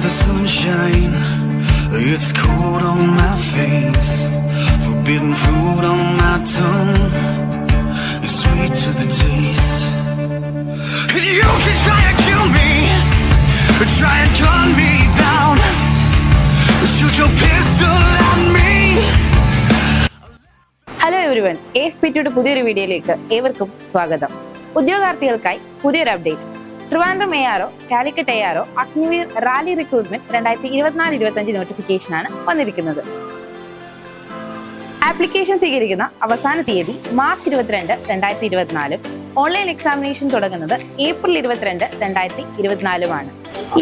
the sunshine. It's cold on my face. Forbidden fruit on my tongue. It's sweet to the taste. And you can try to kill me. Try and gun me down. Shoot your pistol at me. Hello everyone F P ടിയുടെ പുതിയൊരു വീഡിയോയിലേക്ക് ഏവർക്കും സ്വാഗതം ഉദ്യോഗാർത്ഥികൾക്കായി പുതിയൊരു update Trivandrum A RO Calicut A RO Agniveer rally recruitment രണ്ടായിരത്തി ഇരുപത്തിനാല് ഇരുപത്തഞ്ച് നോട്ടിഫിക്കേഷനാണ് വന്നിരിക്കുന്നത്. ആപ്ലിക്കേഷൻ സ്വീകരിക്കുന്ന അവസാന തീയതി മാർച്ച് ഇരുപത്തിരണ്ട് രണ്ടായിരത്തി ഇരുപത്തിനാലും. ഓൺലൈൻ എക്സാമിനേഷൻ തുടങ്ങുന്നത് ഏപ്രിൽ ഇരുപത്തിരണ്ട് രണ്ടായിരത്തി ഇരുപത്തിനാലുമാണ്.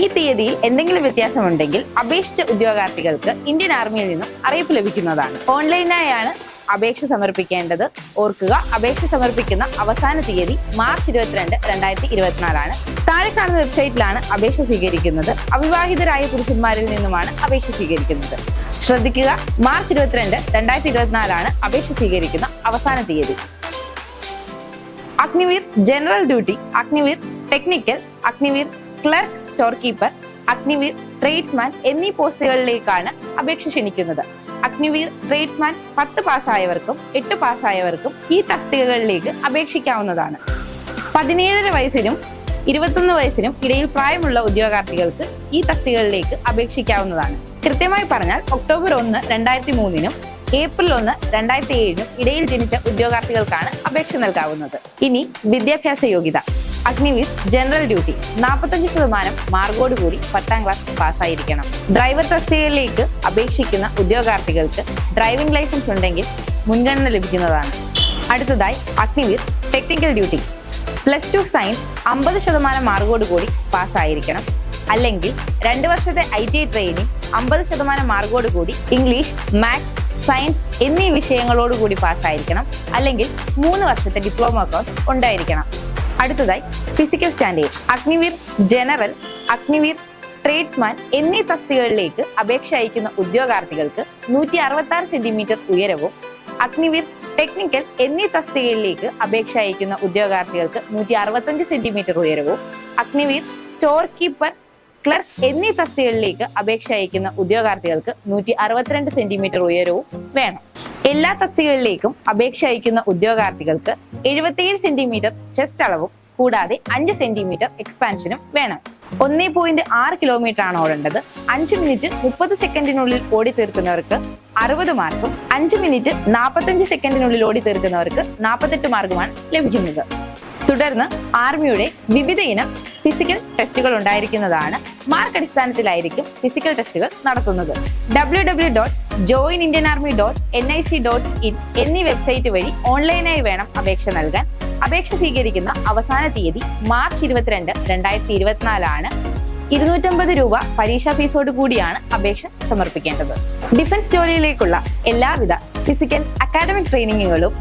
ഈ തീയതിയിൽ എന്തെങ്കിലും വ്യത്യാസമുണ്ടെങ്കിൽ അപേക്ഷിച്ച ഉദ്യോഗാർത്ഥികൾക്ക് ഇന്ത്യൻ ആർമിയിൽ നിന്നും അറിയിപ്പ് ലഭിക്കുന്നതാണ്. ഓൺലൈനായാണ് അപേക്ഷ സമർപ്പിക്കേണ്ടത് ഓർക്കുക. അപേക്ഷ സമർപ്പിക്കുന്ന അവസാന തീയതി മാർച്ച് ഇരുപത്തിരണ്ട് രണ്ടായിരത്തി ഇരുപത്തിനാലാണ് താഴെ കാണുന്ന വെബ്സൈറ്റിലാണ് അപേക്ഷ സ്വീകരിക്കുന്നത്. അവിവാഹിതരായ പുരുഷന്മാരിൽ നിന്നുമാണ് അപേക്ഷ സ്വീകരിക്കുന്നത്. ശ്രദ്ധിക്കുക മാർച്ച് ഇരുപത്തിരണ്ട് രണ്ടായിരത്തി ഇരുപത്തിനാലാണ് അപേക്ഷ സ്വീകരിക്കുന്ന അവസാന തീയതി. Agniveer general duty Agniveer technical Agniveer clerk store keeper Agniveer tradesman എന്നീ പോസ്റ്റുകളിലേക്കാണ് അപേക്ഷ ക്ഷണിക്കുന്നത്. അഗ്നിവീർ ട്രേഡ്സ്മാൻ പത്ത് പാസ്സായവർക്കും എട്ട് പാസ്സായവർക്കും ഈ തസ്തികകളിലേക്ക് അപേക്ഷിക്കാവുന്നതാണ്. പതിനേഴര വയസ്സിനും ഇരുപത്തൊന്ന് വയസ്സിനും ഇടയിൽ പ്രായമുള്ള ഉദ്യോഗാർത്ഥികൾക്ക് ഈ തസ്തികകളിലേക്ക് അപേക്ഷിക്കാവുന്നതാണ്. കൃത്യമായി പറഞ്ഞാൽ ഒക്ടോബർ ഒന്ന് രണ്ടായിരത്തി മൂന്നിനും ഏപ്രിൽ ഒന്ന് രണ്ടായിരത്തി ഏഴിനും ഇടയിൽ ജനിച്ച ഉദ്യോഗാർത്ഥികൾക്കാണ് അപേക്ഷ നൽകാവുന്നത്. ഇനി വിദ്യാഭ്യാസ യോഗ്യത. Agniveer general duty. നാൽപ്പത്തഞ്ച് ശതമാനം മാർഗോടുകൂടി കൂടി പത്താം ക്ലാസ് പാസ്സായിരിക്കണം. ഡ്രൈവർ തസ്തികയിലേക്ക് അപേക്ഷിക്കുന്ന ഉദ്യോഗാർത്ഥികൾക്ക് ഡ്രൈവിംഗ് ലൈസൻസ് ഉണ്ടെങ്കിൽ മുൻഗണന ലഭിക്കുന്നതാണ്. അടുത്തതായി Agniveer technical duty. Plus two science അമ്പത് ശതമാനം മാർഗോടുകൂടി കൂടി പാസ്സായിരിക്കണം. അല്ലെങ്കിൽ രണ്ട് വർഷത്തെ ഐ ടി ട്രെയിനിങ് അമ്പത് ശതമാനം മാർഗോടുകൂടി കൂടി ഇംഗ്ലീഷ് മാത്സ് സയൻസ് എന്നീ വിഷയങ്ങളോടുകൂടി പാസ്സായിരിക്കണം. അല്ലെങ്കിൽ മൂന്ന് വർഷത്തെ ഡിപ്ലോമ കോഴ്സ് ഉണ്ടായിരിക്കണം. അടുത്തതായി physical standard Agniveer general Agniveer tradesman എന്നീ തസ്തികകളിലേക്ക് അപേക്ഷ അയക്കുന്ന ഉദ്യോഗാർത്ഥികൾക്ക് നൂറ്റി അറുപത്തി ആറ് സെന്റിമീറ്റർ ഉയരവും അഗ്നിവീർ ടെക്നിക്കൽ എന്നീ തസ്തികയിലേക്ക് അപേക്ഷ അയക്കുന്ന ഉദ്യോഗാർത്ഥികൾക്ക് നൂറ്റി അറുപത്തഞ്ച് സെന്റിമീറ്റർ ഉയരവും അഗ്നിവീർ സ്റ്റോർ കീപ്പർ ക്ലർക്ക് എന്നീ തസ്തികകളിലേക്ക് അപേക്ഷ അയക്കുന്ന ഉദ്യോഗാർത്ഥികൾക്ക് നൂറ്റി അറുപത്തിരണ്ട് സെന്റിമീറ്റർ ഉയരവും വേണം. എല്ലാ തസ്തികകളിലേക്കും അപേക്ഷ അയക്കുന്ന ഉദ്യോഗാർത്ഥികൾക്ക് എഴുപത്തിയേഴ് സെന്റിമീറ്റർ ചെസ്റ്റ് അളവും കൂടാതെ അഞ്ച് സെന്റിമീറ്റർ എക്സ്പാൻഷനും വേണം. ഒന്നേ പോയിന്റ് ആറ് കിലോമീറ്റർ ആണ് ഓടേണ്ടത് അഞ്ച് മിനിറ്റ് മുപ്പത് സെക്കൻഡിനുള്ളിൽ ഓടി തീർക്കുന്നവർക്ക് അറുപത് മാർക്കും അഞ്ച് മിനിറ്റ് നാൽപ്പത്തഞ്ച് സെക്കൻഡിനുള്ളിൽ ഓടി തീർക്കുന്നവർക്ക് നാൽപ്പത്തെട്ട് മാർക്കുമാണ് ലഭിക്കുന്നത്. തുടർന്ന് ആർമിയുടെ വിവിധ ഇനം ഫിസിക്കൽ ടെസ്റ്റുകൾ ഉണ്ടായിരിക്കുന്നതാണ്. മാർക്ക് അടിസ്ഥാനത്തിലായിരിക്കും ഫിസിക്കൽ ടെസ്റ്റുകൾ നടത്തുന്നത്. W W dot join Indian army dot N I C dot in എന്നീ വെബ്സൈറ്റ് വഴി ഓൺലൈനായി വേണം അപേക്ഷ നൽകാൻ. അപേക്ഷ സ്വീകരിക്കുന്ന അവസാന തീയതി മാർച്ച് ഇരുപത്തിരണ്ട് രണ്ടായിരത്തി ഇരുപത്തിനാലാണ് ഇരുന്നൂറ്റമ്പത് രൂപ പരീക്ഷാ ഫീസോട് കൂടിയാണ് അപേക്ഷ സമർപ്പിക്കേണ്ടത്. ഡിഫൻസ് ജോലിയിലേക്കുള്ള എല്ലാവിധ ഫിസിക്കൽ അക്കാഡമിക് ട്രെയിനിങ്ങുകളും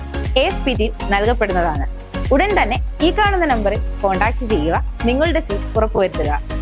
എസ് പി ടി നൽകപ്പെടുന്നതാണ്. ഉടൻ തന്നെ ഈ കാണുന്ന നമ്പറിൽ കോൺടാക്ട് ചെയ്യുക നിങ്ങളുടെ സീറ്റ് ഉറപ്പുവരുത്തുക.